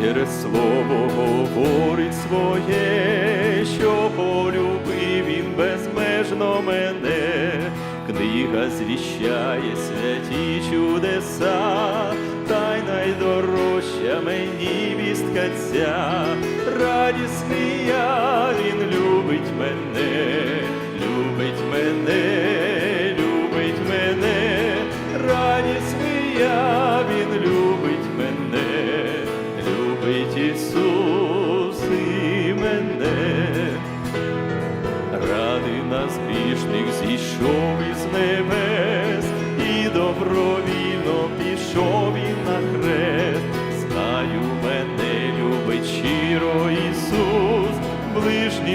через слово говорить своє, що полюбив він безмежно мене. Книга звіщає святі чудеса, та й найдорожча мені вістка ця, радісний я, він любить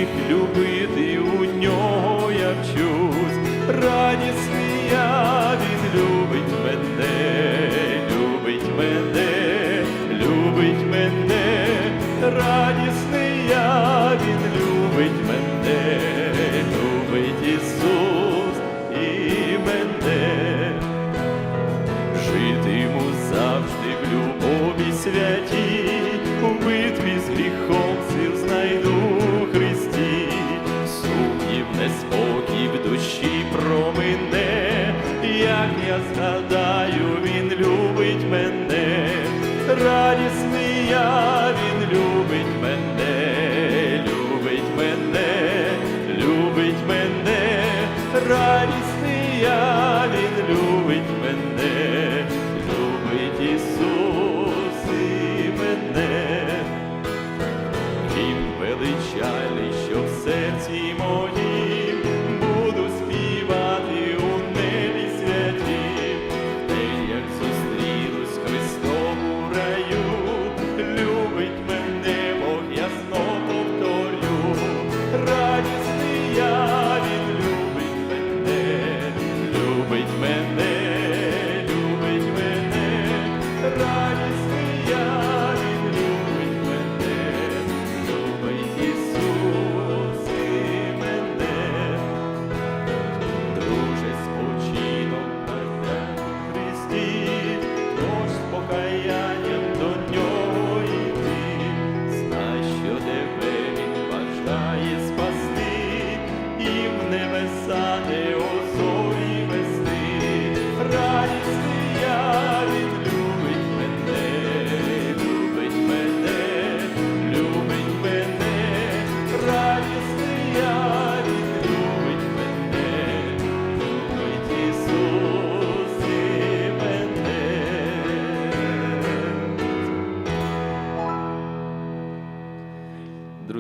ближніх любити у нього я вчусь. Радісний я, він любить мене, любить мене, любить мене, радісний я, він любить мене, любить Ісус і мене, житиму завжди в любові святій, сумнів, неспокій в душі промине, як я згадаю, він любить мене, радісний я, він любить мене, любить мене, любить мене, радісний я,